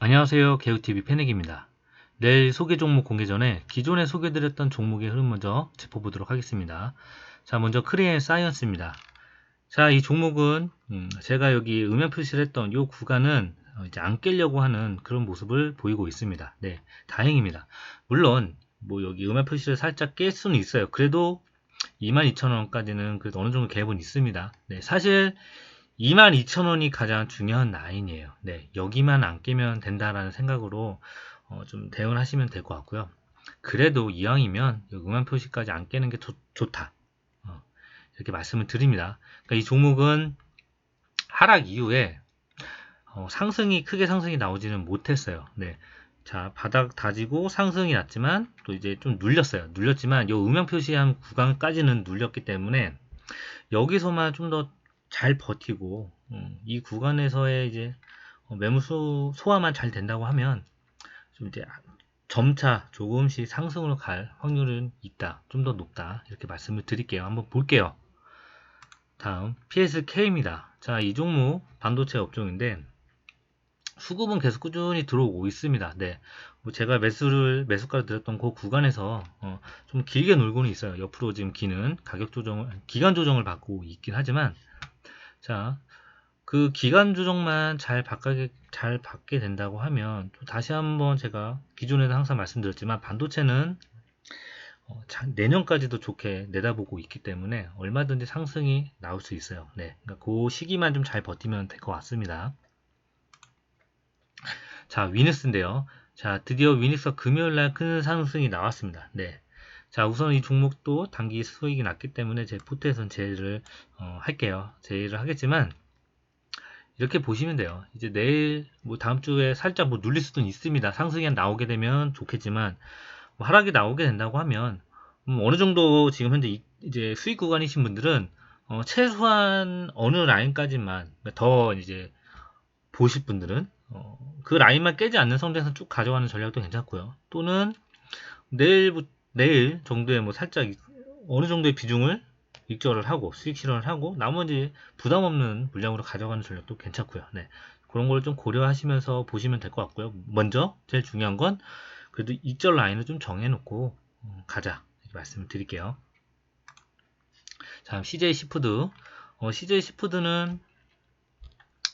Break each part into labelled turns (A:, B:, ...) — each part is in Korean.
A: 안녕하세요. 개우TV 패닉입니다. 내일 소개 종목 공개 전에 기존에 소개드렸던 종목의 흐름 먼저 짚어보도록 하겠습니다. 자, 먼저 크리엔 사이언스입니다. 자, 이 종목은 음, 제가 여기 음영 표시를 했던 이 구간은 어, 이제 안 깨려고 하는 그런 모습을 보이고 있습니다. 네, 다행입니다. 물론 뭐 여기 음영 표시를 살짝 깰 수는 있어요. 그래도 22,000원까지는 그래도 어느 정도 갭은 있습니다. 네, 사실 22,000원이 가장 중요한 라인이에요. 네, 여기만 안 깨면 된다라는 생각으로 어, 좀 대응을 하시면 될 것 같고요. 그래도 이왕이면 응한 표시까지 안 깨는 게 좋, 좋다. 어, 이렇게 말씀을 드립니다. 그러니까 이 종목은 하락 이후에 어, 상승이 크게 상승이 나오지는 못했어요. 네. 자, 바닥 다지고 상승이 났지만 또 이제 좀 눌렸어요. 눌렸지만 이 음영 표시한 구간까지는 눌렸기 때문에 여기서만 좀 더 잘 버티고 음, 이 구간에서의 이제 어, 매물 소화만 잘 된다고 하면 좀 이제 점차 조금씩 상승으로 갈 확률은 있다. 좀 더 높다. 이렇게 말씀을 드릴게요. 한번 볼게요. 다음 PSK입니다. 자, 이 종목 반도체 업종인데 수급은 계속 꾸준히 들어오고 있습니다. 네. 뭐 제가 매수를 매수가를 드렸던 그 구간에서 어, 좀 길게 놀고는 있어요. 옆으로 지금 기는 가격 조정을 기간 조정을 받고 있긴 하지만 자, 그 기간 조정만 잘 받게, 잘 받게 된다고 하면 또 다시 한번 제가 기존에도 항상 말씀드렸지만 반도체는 어, 내년까지도 좋게 내다보고 있기 때문에 얼마든지 상승이 나올 수 있어요. 네, 그러니까 그 시기만 좀 잘 버티면 될 것 같습니다. 자, 위니스인데요. 자, 드디어 위니스가 금요일날 큰 상승이 나왔습니다. 네. 자, 우선 이 종목도 단기 수익이 났기 때문에 제 포트에선 제외를 어, 할게요. 제외를 하겠지만 이렇게 보시면 돼요. 이제 내일 뭐 다음 주에 살짝 뭐 눌릴 수도 있습니다. 상승이 나오게 되면 좋겠지만 뭐 하락이 나오게 된다고 하면 음, 어느 정도 지금 현재 이, 제 수익 구간이신 분들은 어, 최소한 어느 라인까지만 더 이제 보실 분들은 어, 그 라인만 깨지 않는 상태에서 쭉 가져가는 전략도 괜찮고요. 또는 내일부터 내일 정도에 뭐 살짝 어느 정도의 비중을 익절을 하고 수익 실현을 하고 나머지 부담 없는 물량으로 가져가는 전략도 괜찮고요. 네. 그런 걸 좀 고려하시면서 보시면 될 것 같고요. 먼저 제일 중요한 건 그래도 익절 라인을 좀 정해놓고 음, 가자 이렇게 말씀을 드릴게요. 자, CJ 시푸드. 어, CJ 시푸드는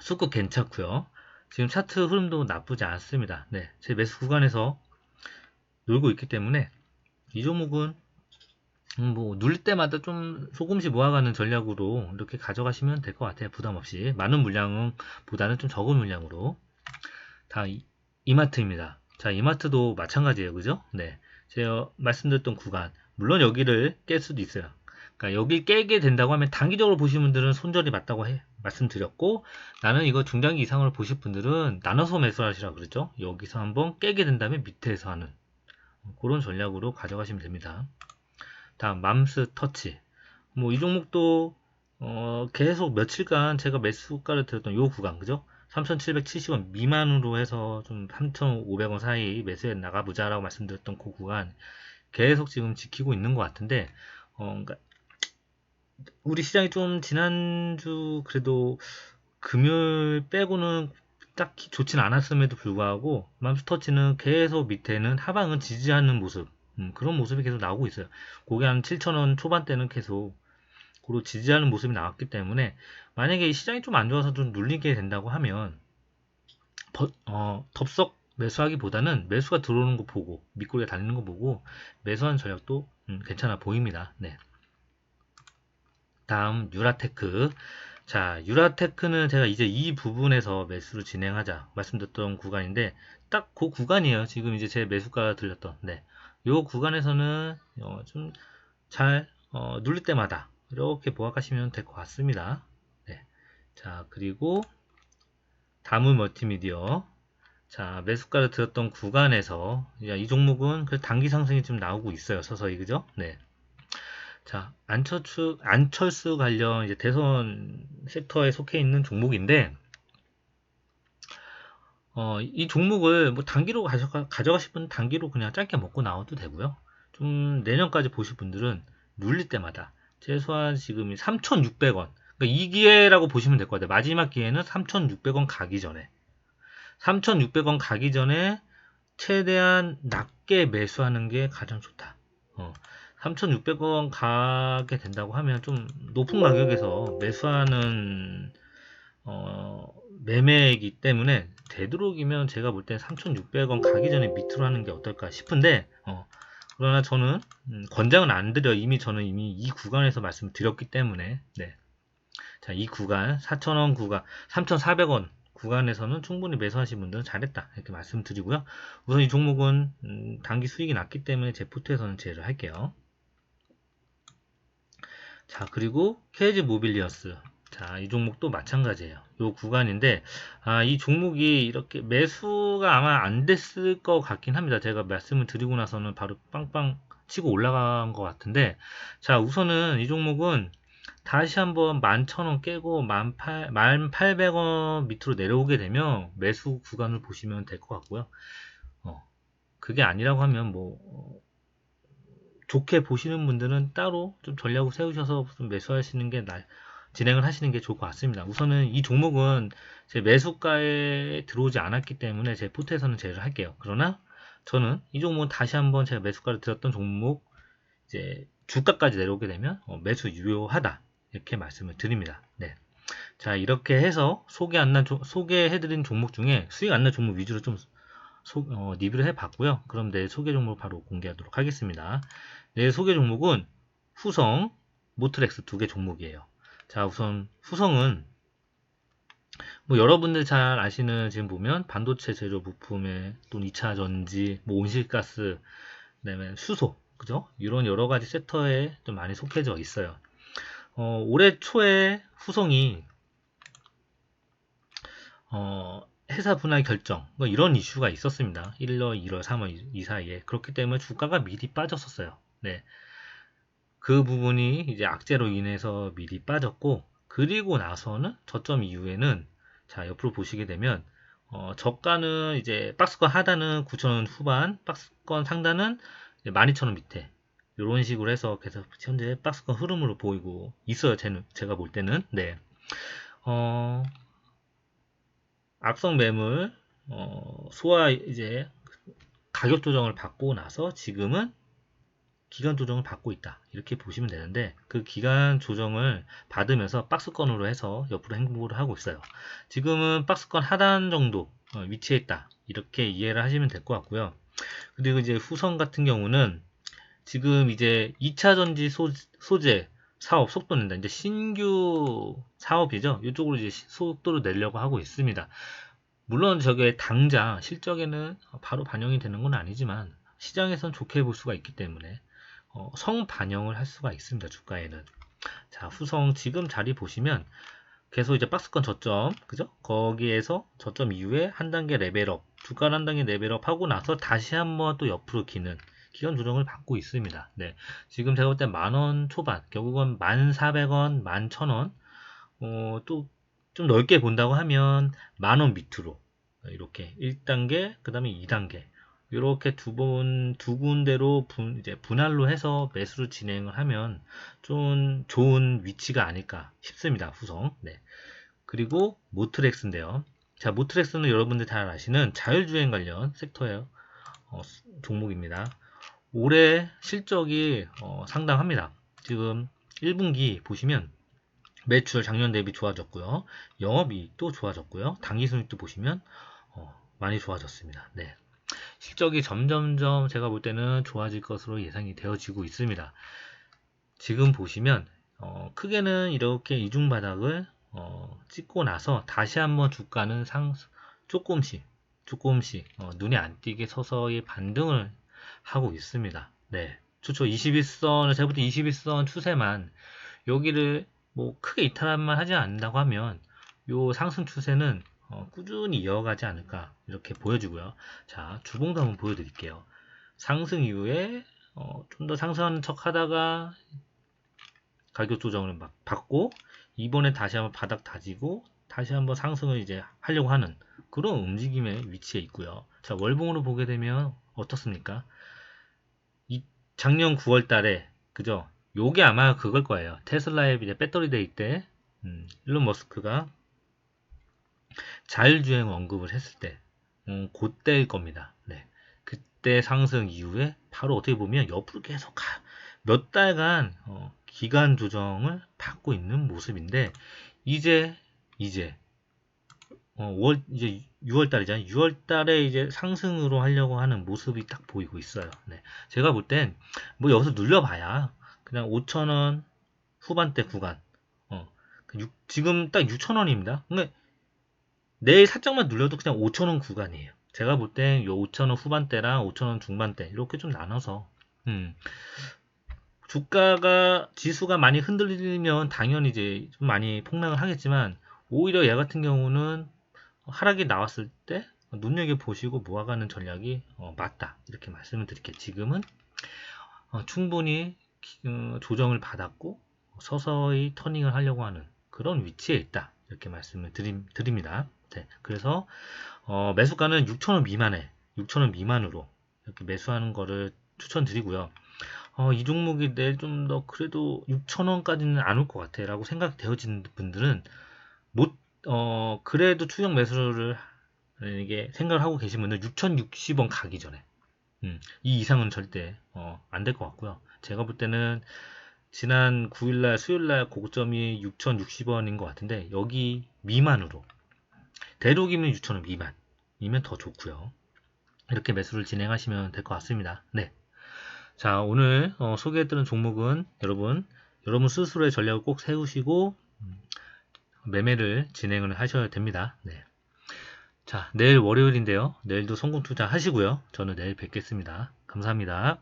A: 수급 괜찮고요. 지금 차트 흐름도 나쁘지 않습니다. 네, 제 매수 구간에서 놀고 있기 때문에 이 종목은 음, 뭐 눌릴 때마다 좀 조금씩 모아가는 전략으로 이렇게 가져가시면 될 것 같아요. 부담 없이 많은 물량은 보다는 좀 적은 물량으로 다 이, 이마트입니다. 자 이마트도 마찬가지예요, 그죠? 네, 제가 말씀드렸던 구간 물론 여기를 깰 수도 있어요. 그러니까 여기 깨게 된다고 하면 단기적으로 보시는 분들은 손절이 맞다고 해, 말씀드렸고 나는 이거 중장기 이상을 보실 분들은 나눠서 매수하시라 그러죠. 여기서 한번 깨게 된다면 밑에서 하는 그런 전략으로 가져가시면 됩니다. 다음 맘스 터치 뭐 이 종목도 어, 계속 며칠간 제가 매수가를 드렸던 요 구간 그죠? 3,770원 미만으로 해서 좀 3,500원 사이 매수해 나가보자라고 말씀드렸던 그 구간 계속 지금 지키고 있는 것 같은데 어, 그러니까 우리 시장이 좀 지난주 그래도 금요일 빼고는 딱히 좋진 않았음에도 불구하고 맘스터치는 계속 밑에는 하방은 지지하는 모습 음, 그런 모습이 계속 나오고 있어요. 고게 한 7,000원 초반대는 계속 고로 지지하는 모습이 나왔기 때문에 만약에 시장이 좀 안 좋아서 좀 눌리게 된다고 하면 버, 어, 덥석 매수하기보다는 매수가 들어오는 거 보고 밑꼬리가 달리는 거 보고 매수하는 전략도 음, 괜찮아 보입니다. 네. 다음 유라테크 자, 유라테크는 제가 이제 이 부분에서 매수를 진행하자 말씀드렸던 구간인데 딱 그 구간이에요. 지금 이제 제 매수가 들렸던. 네. 요 구간에서는 어, 좀잘 어, 눌릴 때마다 이렇게 보아가시면 될 것 같습니다. 네. 자, 그리고 다물 멀티미디어. 자, 매수가를 들었던 구간에서 이 종목은 그 단기 상승이 좀 나오고 있어요. 서서히 그죠? 네. 자, 안철수, 안철수 관련 이제 대선 섹터에 속해 있는 종목인데, 어, 이 종목을 뭐 단기로 가져가, 가져가실 분은 단기로 그냥 짧게 먹고 나와도 되고요. 좀 내년까지 보실 분들은 눌릴 때마다 최소한 지금 3,600원. 그러니까 이 기회라고 보시면 될 것 같아요. 마지막 기회는 3,600원 가기 전에. 3,600원 가기 전에 최대한 낮게 매수하는 게 가장 좋다. 어, 3,600원 가게 된다고 하면 좀 높은 가격에서 매수하는 어, 매매이기 때문에 되도록이면 제가 볼 때 3,600원 가기 전에 밑으로 하는 게 어떨까 싶은데 어, 그러나 저는 음, 권장은 안 드려 이미 저는 이미 이 구간에서 말씀드렸기 때문에 네. 자, 이 구간 4,000원 구간 3,400원 구간에서는 충분히 매수하신 분들은 잘했다 이렇게 말씀드리고요. 우선 이 종목은 음, 단기 수익이 났기 때문에 제 포트에서는 제외를 할게요. 자 그리고 케이지 모빌리어스 자, 이 종목도 마찬가지예요. 이 구간인데, 아, 이 종목이 이렇게 매수가 아마 안 됐을 것 같긴 합니다. 제가 말씀을 드리고 나서는 바로 빵빵 치고 올라간 것 같은데, 자, 우선은 이 종목은 다시 한번 11,000원 깨고 1,800원 밑으로 내려오게 되면 매수 구간을 보시면 될 것 같고요. 어, 그게 아니라고 하면 뭐, 어, 좋게 보시는 분들은 따로 좀 전략을 세우셔서 좀 매수하시는 게 나, 진행을 하시는 게 좋을 것 같습니다. 우선은 이 종목은 제 매수가에 들어오지 않았기 때문에 제 포트에서는 제외를 할게요. 그러나 저는 이 종목은 다시 한번 제가 매수가를 들었던 종목 이제 주가까지 내려오게 되면 어, 매수 유효하다 이렇게 말씀을 드립니다. 네. 자 이렇게 해서 소개 안 난 소개해드린 종목 중에 수익 안 난 종목 위주로 좀 소, 어, 리뷰를 해봤고요. 그럼 내 소개 종목 바로 공개하도록 하겠습니다. 내 소개 종목은 후성, 모트렉스 두 개 종목이에요. 자, 우선 후성은 뭐 여러분들 잘 아시는 지금 보면 반도체 재료 부품에 또 2차 전지, 뭐 온실가스, 그다음에 수소, 그죠? 이런 여러 가지 섹터에 좀 많이 속해져 있어요. 어, 올해 초에 후성이 어, 회사 분할 결정 뭐 이런 이슈가 있었습니다. 1월, 2월, 3월 이 사이에 그렇기 때문에 주가가 미리 빠졌었어요. 네. 그 부분이 이제 악재로 인해서 미리 빠졌고 그리고 나서는 저점 이후에는 자 옆으로 보시게 되면 어, 저가는 이제 박스권 하단은 9,000원 후반, 박스권 상단은 12,000원 밑에 이런 식으로 해서 계속 현재 박스권 흐름으로 보이고 있어요. 제는 제가 볼 때는 네. 어, 악성 매물 어, 소화 이제 가격 조정을 받고 나서 지금은 기간 조정을 받고 있다. 이렇게 보시면 되는데 그 기간 조정을 받으면서 박스권으로 해서 옆으로 행보를 하고 있어요. 지금은 박스권 하단 정도 어, 위치에 있다. 이렇게 이해를 하시면 될 것 같고요. 그리고 이제 후성 같은 경우는 지금 이제 2차 전지 소, 소재 사업 속도 낸다. 이제 신규 사업이죠. 이쪽으로 이제 속도를 내려고 하고 있습니다. 물론 저게 당장 실적에는 바로 반영이 되는 건 아니지만 시장에선 좋게 볼 수가 있기 때문에 어, 성 반영을 할 수가 있습니다. 주가에는. 자, 후성 지금 자리 보시면 계속 이제 박스권 저점, 그죠? 거기에서 저점 이후에 한 단계 레벨업, 주가를 한 단계 레벨업 하고 나서 다시 한번 또 옆으로 기는 기간 조정을 받고 있습니다. 네. 지금 제가 볼 때 만 원 초반, 결국은 만 사백 원, 만 천 원, 어, 또 좀 넓게 본다고 하면 만 원 밑으로 이렇게 1단계, 그 다음에 2단계 이렇게 두 번, 두 군데로 분, 이제 분할로 해서 매수를 진행을 하면 좀 좋은 위치가 아닐까 싶습니다. 후성. 네. 그리고 모트렉스인데요. 자, 모트렉스는 여러분들 잘 아시는 자율주행 관련 섹터의 어, 종목입니다. 올해 실적이 어, 상당합니다. 지금 1분기 보시면 매출 작년 대비 좋아졌고요. 영업이익도 좋아졌고요. 당기순익도 보시면 어, 많이 좋아졌습니다. 네. 실적이 점점점 제가 볼 때는 좋아질 것으로 예상이 되어지고 있습니다. 지금 보시면 어, 크게는 이렇게 이중 바닥을 어, 찍고 나서 다시 한번 주가는 상 조금씩 조금씩 어, 눈에 안 띄게 서서히 반등을 하고 있습니다. 네. 추초 21선을 제가 볼때 21선 추세만 여기를 뭐 크게 이탈만 하지 않는다고 하면 요 상승 추세는 어, 꾸준히 이어가지 않을까 이렇게 보여지고요. 자 주봉도 한번 보여드릴게요. 상승 이후에 어, 좀 더 상승하는 척 하다가 가격 조정을 막 받고 이번에 다시 한번 바닥 다지고 다시 한번 상승을 이제 하려고 하는 그런 움직임의 위치에 있고요. 자 월봉으로 보게 되면 어떻습니까? 이 작년 9월 달에 그죠? 요게 아마 그걸 거예요. 테슬라의 이제 배터리 데이 때 음, 일론 머스크가 자율주행 언급을 했을 때 음, 그때일 겁니다. 네. 그때 상승 이후에 바로 어떻게 보면 옆으로 계속 가- 몇 달간 어, 기간 조정을 받고 있는 모습인데 이제 이제 어, 5월 이제 6월 달이잖아요. 6월 달에 이제 상승으로 하려고 하는 모습이 딱 보이고 있어요. 네. 제가 볼 땐 뭐 여기서 눌려봐야 그냥 5,000원 후반대 구간. 어, 그 육- 지금 딱 6,000원입니다. 그러니까 내일 살짝만 눌려도 그냥 5,000원 구간이에요. 제가 볼 땐 요 5,000원 후반대랑 5,000원 중반대 이렇게 좀 나눠서 음, 주가가 지수가 많이 흔들리면 당연히 이제 좀 많이 폭락을 하겠지만 오히려 얘 같은 경우는 하락이 나왔을 때 눈여겨 보시고 모아가는 전략이 어, 맞다 이렇게 말씀을 드릴게요. 지금은 어, 충분히 기- 어, 조정을 받았고 서서히 터닝을 하려고 하는 그런 위치에 있다 이렇게 말씀을 드림, 드립니다. 네, 그래서 어, 매수가는 6,000원 미만에 6,000원 미만으로 이렇게 매수하는 거를 추천드리고요. 어, 이 종목이 내일 좀 더 그래도 6,000원까지는 안 올 것 같아 라고 생각되어진 분들은 못, 어, 그래도 추격 매수를 이게 생각을 하고 계신 분들 6,060원 가기 전에 음, 이 이상은 절대 어, 안 될 것 같고요. 제가 볼 때는 지난 9일날 수요일날 고점이 6,060원인 것 같은데 여기 미만으로 대륙이면 6,000원 미만이면 더 좋고요. 이렇게 매수를 진행하시면 될 것 같습니다. 네. 자, 오늘 어, 소개해드린 종목은 여러분, 여러분 스스로의 전략을 꼭 세우시고 음, 매매를 진행을 하셔야 됩니다. 네. 자, 내일 월요일인데요. 내일도 성공 투자 하시고요. 저는 내일 뵙겠습니다. 감사합니다.